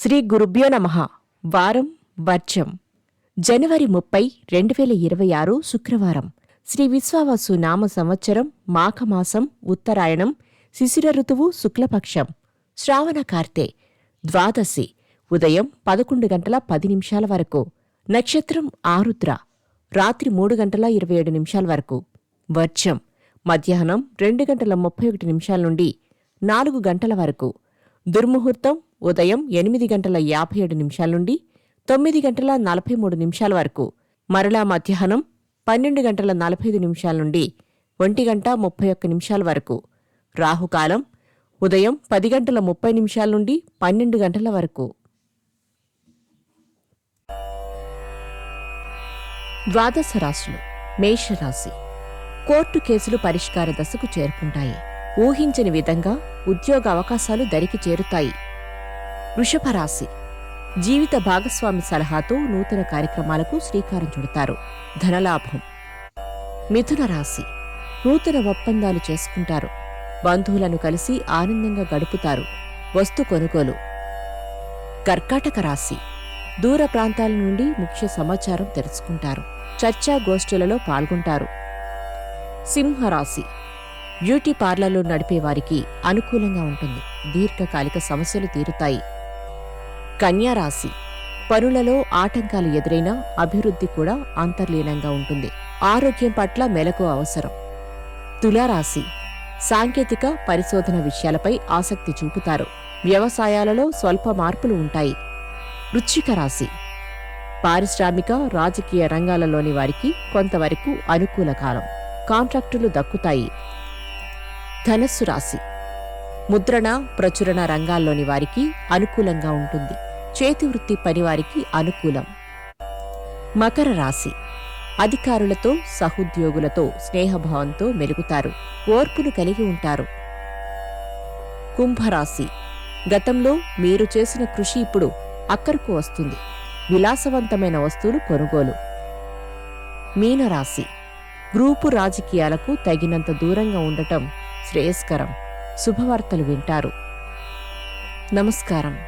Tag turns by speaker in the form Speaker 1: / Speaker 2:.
Speaker 1: శ్రీ గురుభ్యో నమ. వారం వర్జం. జనవరి ముప్పై రెండు వేల ఇరవై ఆరు శుక్రవారం. శ్రీ విశ్వావసు నామ సంవత్సరం మాఘమాసం ఉత్తరాయణం శిశిర ఋతువు శుక్లపక్షం. శ్రావణ కార్తె ద్వాదశి. ఉదయం పదకొండు గంటల పది నిమిషాల వరకు. నక్షత్రం ఆరుద్ర. రాత్రి మూడు గంటల ఇరవై ఏడు నిమిషాల వరకు. వర్జం. మధ్యాహ్నం రెండు గంటల ముప్పై ఒకటి నిమిషాల నుండి నాలుగు గంటల వరకు. దుర్ముహూర్తం ఉదయం ఎనిమిది గంటల యాభై ఏడు నిమిషాల నుండి తొమ్మిది గంటల నలభై మూడు నిమిషాల వరకు. మరలా మధ్యాహ్నం పన్నెండు గంటల నలభై ఐదు నిమిషాల నుండి ఒంటి గంట ముప్పై ఒక్క నిమిషాల వరకు. రాహుకాలం ఉదయం పది గంటల ముప్పై నిమిషాల నుండి పన్నెండు గంటల వరకు. ద్వాదశ రాశులు మేషరాశి కోర్టు కేసులు పరిష్కార దశకు చేరుకుంటాయి. ఊహించని విధంగా ఉద్యోగ అవకాశాలు దరికి చేరుతాయి. వృషభ రాశి జీవిత భాగస్వామి సలహాతో నూతన కార్యక్రమాలకు శ్రీకారం చుడతారు. ధనలాభం. మిథున రాశి. నూతన ఒప్పందాలు చేసుకుంటారు. బంధువులను కలిసి ఆనందంగా గడుపుతారు. వస్తు కొనుగోలు. కర్కాటక రాశి. దూర ప్రాంతాల నుండి ముఖ్య సమాచారం తెలుసుకుంటారు. చర్చా గోష్ఠులలో పాల్గొంటారు. సింహరాశి. బ్యూటీ పార్లర్లు నడిపే వారికి అనుకూలంగా ఉంటుంది. దీర్ఘకాలిక సమస్యలు తీరుతాయి. కన్యారాశి. పనులలో ఆటంకాలు ఎదురైనా అభివృద్ధి కూడా అంతర్లీనంగా ఉంటుంది. ఆరోగ్యం పట్ల మెలకు అవసరం. తులారాశి. సాంకేతిక పరిశోధన విషయాలపై ఆసక్తి చూపుతారు. వ్యవసాయాలలో స్వల్ప మార్పులు ఉంటాయి. వృచ్చిక రాశి. పారిశ్రామిక రాజకీయ రంగాలలోని వారికి కొంతవరకు అనుకూల కాలం. కాంట్రాక్టులు దక్కుతాయి. ధనస్సు రాశి. ముద్రణ ప్రచురణ రంగాల్లోని వారికి అనుకూలంగా ఉంటుంది. చేతివృత్తి పనివారికి అనుకూలం. మకర రాశి. అధికారులతో సహోద్యోగులతో స్నేహభావంతో మెలుగుతారు. ఓర్పును కలిగి ఉంటారు. కుంభరాశి. గతంలో మీరు చేసిన కృషి ఇప్పుడు అక్కరకు వస్తుంది. విలాసవంతమైన వస్తువులు కొనుగోలు. మీనరాశి. గ్రూపు రాజకీయాలకు తగినంత దూరంగా ఉండటం శ్రేయస్కరం. శుభవార్తలు వింటారు. నమస్కారం.